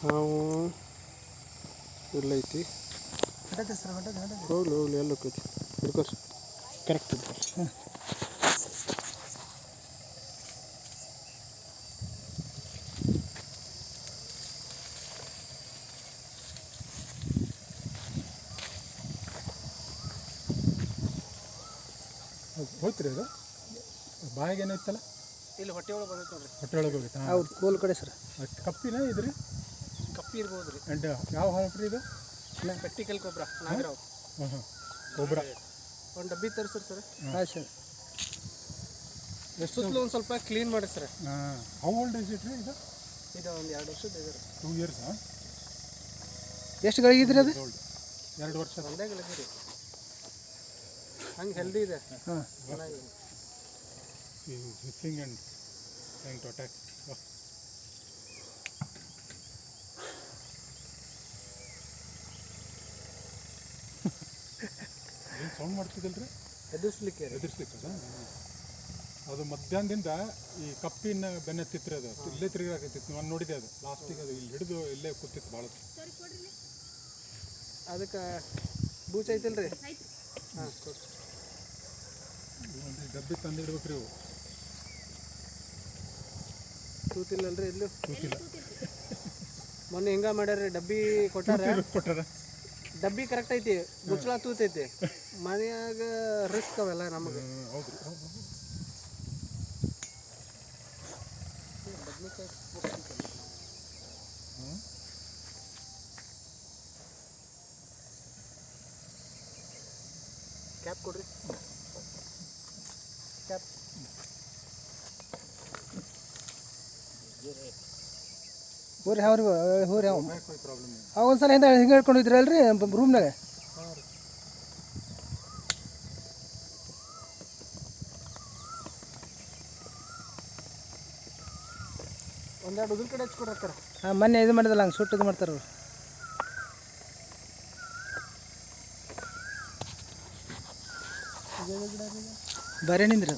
ಹಾವು ಎಲ್ಲೈತಿ. ಹೋಗ್ಲಿ ಹೋಗ್ಲಿ ಎಲ್ಲ ಹೋಗ್ತೈತಿ ಹಿಡ್ಕೊರಿ ಕರೆಕ್ಟ್ ಇದೆ ಹೋಯ್ತು ರೀ ಅದು? ಬಾಯಿಗೆ ಏನೈತಲ್ಲ ಇಲ್ಲಿ ಹೊಟ್ಟೆ ಒಳಗೆ ನೋಡ್ರಿ. ಹೊಟ್ಟೆ ಒಳಗೆ ಹೋಗಿತ್ತು ಹೌದು ಕೋಲ್ ಕಡೆ ಸರ್. ಕಪ್ಪಿನ ಇದ್ರಿ? ಇರ್ಬೋದು ರೀ ಅಂಡ್ ಯಾವ ಹಾವು ರೀ ಇದು? ಪೆಟ್ಟಿಕಲ್ ಗೊಬ್ಬರ ನಾಗರಾವ್. ಹಾಂ ಹಾಂ ಗೊಬ್ಬರ. ಒಂದು ಡಬ್ಬಿ ತರಿಸ್ರಿ ಸರ್. ಹಾಂ. ಸರ್. ಸುತ್ತಲೂ ಒಂದು ಸ್ವಲ್ಪ ಕ್ಲೀನ್ ಮಾಡಿ ಸರ್. ಹಾಂ. ಹೌ ಓಲ್ಡ್ ಇಸ್ ಇಟ್ ರೀ ಇದು? ಇದು ಒಂದು ಎರಡು ವರ್ಷದ ಇದೆ ರೀ ಟೂ ಇಯರ್ಸ್ ಎಷ್ಟು ಗಳಿಗಿದ್ರಿ ಅದು? ಎರಡು ವರ್ಷ. ಒಂದೇ ಗಳಿಗೆ ರೀ ಹಂಗೆ ಹೆಲ್ದಿ ಇದೆ. ಹಾಂ. ಚೆನ್ನಾಗಿ ಹಿಸ್ಸಿಂಗ್ ಆ್ಯಂಡ್ ಟು ಅಟ್ಯಾಕ್ ಏನು ಸೌಂಡ್ ಮಾಡ್ತಿದ್ದಲ್ರಿ? ಎದುರಿಸ್ಲಿಕ್ಕೆ ರೀ. ಎದುರಿಸ್ಲಿಕ್ಕೆ ಅದು? ಮಧ್ಯಾಹ್ನದಿಂದ ಈ ಕಪ್ಪಿನ ಬೆನ್ನತ್ತಿತ್ತು ಅದು. ಇಲ್ಲೇ ತಿರುಗಾಕತ್ತಿತ್ತು. ನಾನು ನೋಡಿದೆ ಅದು. ಲಾಸ್ಟಿಗೆ ಅದು ಇಲ್ಲಿ ಹಿಡಿದು ಇಲ್ಲೇ ಕೂತಿತ್ತು ಭಾಳ ಅದಕ್ಕೆ ಬೂಚ್ ಐತಿಲ್ರಿ? ಹಾಂ ಡಬ್ಬಿ ತಂದು ತಂದಿಡ್ಬೇಕ್ರಿ ಇವು. ತೂತಿಲ್ಲಲ್ರಿ ಇಲ್ಲೂ? ತೂತಿಲ್ಲ. ಮೊನ್ನೆ ಹಿಂಗ ಮಾಡ್ಯಾರ ಡಬ್ಬಿ ಕೊಟ್ಟಾರ? ಕೊಟ್ಟಾರ. ಡಬ್ಬಿ ಕರೆಕ್ಟ್ ಐತಿ ಮುಚ್ಚಳ ತೂತೈತಿ. ಮನೆಯಾಗ ರಿಸ್ಕ್ ಅವೆಲ್ಲ ನಮಗೆ. ಕ್ಯಾಪ್ ಕೊಡ್ರಿ. ಕ್ಯಾಪ್ ಹೋರಿ ಅವ್ರಿಗೆ ಹೋರಿ ಅವ ಬ್ಯಾಕ್ ಹೋಗಿ ಪ್ರಾಬ್ಲಮ್ ಇದೆ ಅವ ಒಂದ್ಸಲ ಹಿಂದೆ ಹಿಂಗೆ ಹಿಡ್ಕೊಂಡು ಅಲ್ರಿ ರೂಮ್ನಾಗ ಒಂದೆರಡು ಉದ್ರ ಕಡೆ ಹಚ್ಕೊಡತ್ತಾರ ಹಾಂ ಮೊನ್ನೆ ಇದು ಮಾಡಿದಲ್ಲ ಹಂಗೆ ಸುಟ್ಟು ಇದು ಮಾಡ್ತಾರೆ ಅವ್ರು. ಬರೇ ನಿಂದ್ರಿ